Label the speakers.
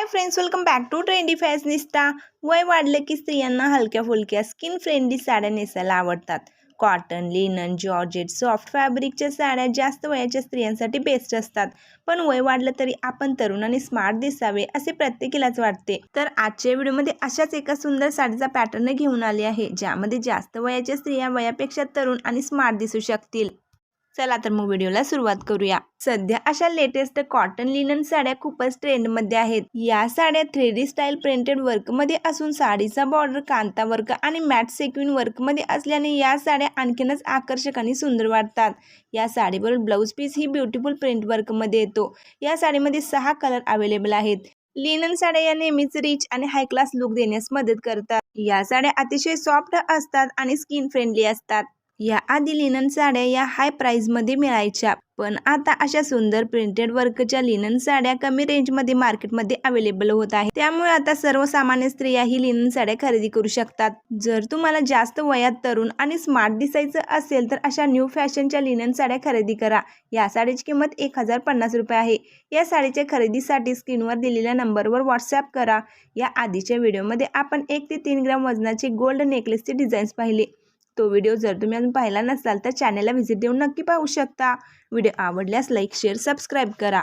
Speaker 1: Hi friends welcome back to trendy fashionista वय वाढलं की स्त्रियांना हलक्या फुलक्या स्किन फ्रेंडली साड्या नेसायला आवडतात. कॉटन लिनन जॉर्जेट सॉफ्ट फॅब्रिकच्या साड्या जास्त वयाच्या स्त्रियांसाठी बेस्ट असतात. पण वय वाढलं तरी आपण तरुण आणि स्मार्ट दिसावे असे प्रत्येकीलाच वाटते. तर आजच्या व्हिडिओमध्ये अशाच एका सुंदर साडीचा पॅटर्न घेऊन आली आहे ज्यामध्ये जास्त वयाच्या स्त्रिया वयापेक्षा तरुण आणि स्मार्ट दिसू शकतील. चला तर मग व्हिडिओला सुरुवात करूया. सध्या अशा लेटेस्ट कॉटन लिनन साड्या खूपच ट्रेंडमध्ये आहेत. या साड्या थ्री डी स्टाईल प्रिंटेड वर्कमध्ये असून साडीचा बॉर्डर कांता वर्क आणि मॅट सेक्विन वर्कमध्ये असल्याने या साड्या आणखीनच आकर्षक आणि सुंदर वाटतात. या साडीबरोबर ब्लाऊज पीस ही ब्युटिफुल प्रिंट वर्कमध्ये येतो. या साडीमध्ये सहा कलर अवेलेबल आहेत. लिनन साड्या या नेहमीच रिच आणि हाय क्लास लुक देण्यास मदत करतात. या साड्या अतिशय सॉफ्ट असतात आणि स्किन फ्रेंडली असतात. या आधी लिनन साड्या या हाय प्राईजमध्ये मिळायच्या पण आता अशा सुंदर प्रिंटेड वर्कच्या लिनन साड्या कमी रेंजमध्ये मार्केटमध्ये अवेलेबल होत आहे त्यामुळे आता सर्वसामान्य स्त्रिया ही लिनन साड्या खरेदी करू शकतात. जर तुम्हाला जास्त वयात तरुण आणि स्मार्ट दिसायचं असेल तर अशा न्यू फॅशनच्या लिनन साड्या खरेदी करा. या साडीची किंमत एक हजार पन्नास रुपये आहे. या साडीच्या खरेदीसाठी स्क्रीनवर दिलेल्या नंबरवर व्हॉट्सअप करा. या आधीच्या व्हिडिओमध्ये आपण एक ते तीन ग्राम वजनाचे गोल्ड नेकलेसचे डिझाईन्स पाहिले. तो व्हिडिओ जर तुम्ही अजून पाहिला नसाल तर चॅनलला व्हिजिट देऊन नक्की पाहू शकता. व्हिडिओ आवडल्यास लाईक शेअर सबस्क्राईब करा.